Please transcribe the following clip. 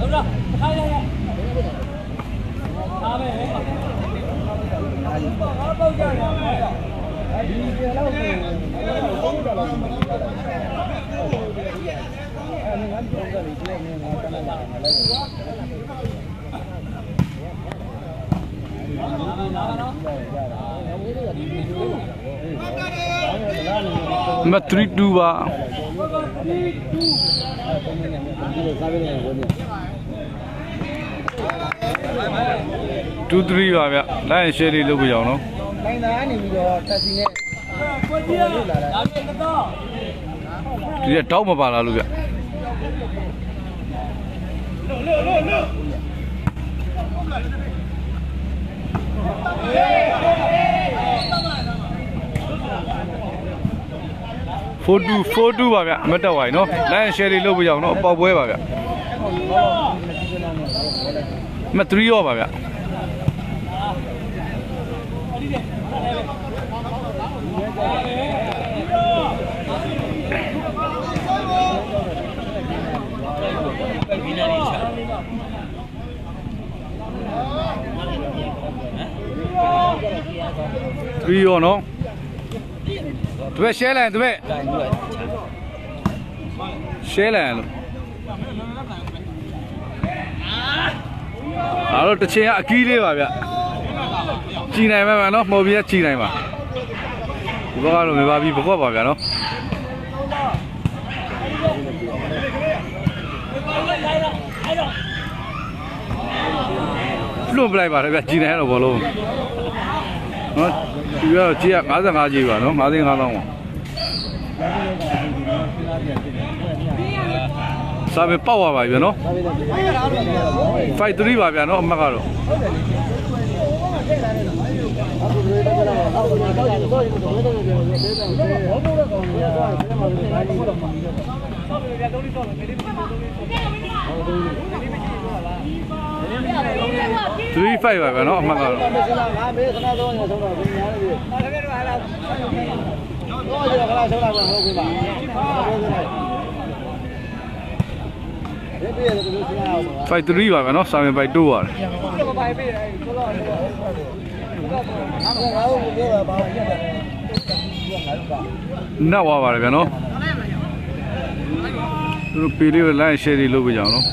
Đúng rồi, đây đây đây. Thả về. Nó đâu giờ rồi. Đi kia lâu rồi. Không được rồi. Anh ngắn chỗ rồi đi lên nó ta lại. Nó nó nó. Nó နံပါတ်32ပါ23ပါဗျလိုက်ရှယ်လေးလုပ်ပြကြအောင်နော်နိုင်သားနေပြီးတော့တက်စီနဲ့ကိုကြီးလာတာဒါပေမဲ့တော့ဒီကတောက်မပါလားလို့ဗျလို့လို့ 42 42ပါဗျမတက်ပါဘူးเนาะ line share တွေလုပ်ပြရအောင်เนาะပေါက်ပွဲပါဗျမ3ရောပါဗျ3ရောเนาะ တပည့်ရှဲလိုက်တပည့်ရှဲလိုက်လို့အားတော့တစ်ချိန်ကအကီးလေးပါဗျကြည်နိုင်မှာပါနော်မော်ဘီကကြည်နိုင်ပါဒီဘက်ကတော့မပါပြီဘကွက်ပါဗျာနော်လွတ်ပလိုက်ပါတယ်ဗျကြည်နိုင်ရတော့ဘောလုံး နော်ဒီကတော့ကြည်က55ကြီးပါနော်55တောင်းပါစာပေပေါက်သွားပါပြီဗျာနော်5 3ပါဗျာနော်အမတ်ကတော့3 5ပါဗျာနော်အမှတ်ကတော့မစလာငါမေးခဏတော့ရဆုံးတော့ဘယ်ညာလဲ။တကယ်တော့ဟာလား။တော့ရခဏဆုံးတာကဟုတ်ပြီပါ။ဒီပြေတယ်သူစလာအောင်ပါ5 3ပါဗျာနော်စာပေပိုက်တိုးပါတယ်။ဘာပိုင်ပေးတယ်ဆိုတော့ငါတို့ပြောတာဘာဖြစ်လဲ။ငါတို့ကနတ်သွားပါတယ်ဗျာနော်သူတို့ပေလေးကို line share လေးလုပ်ပေးကြအောင်နော်င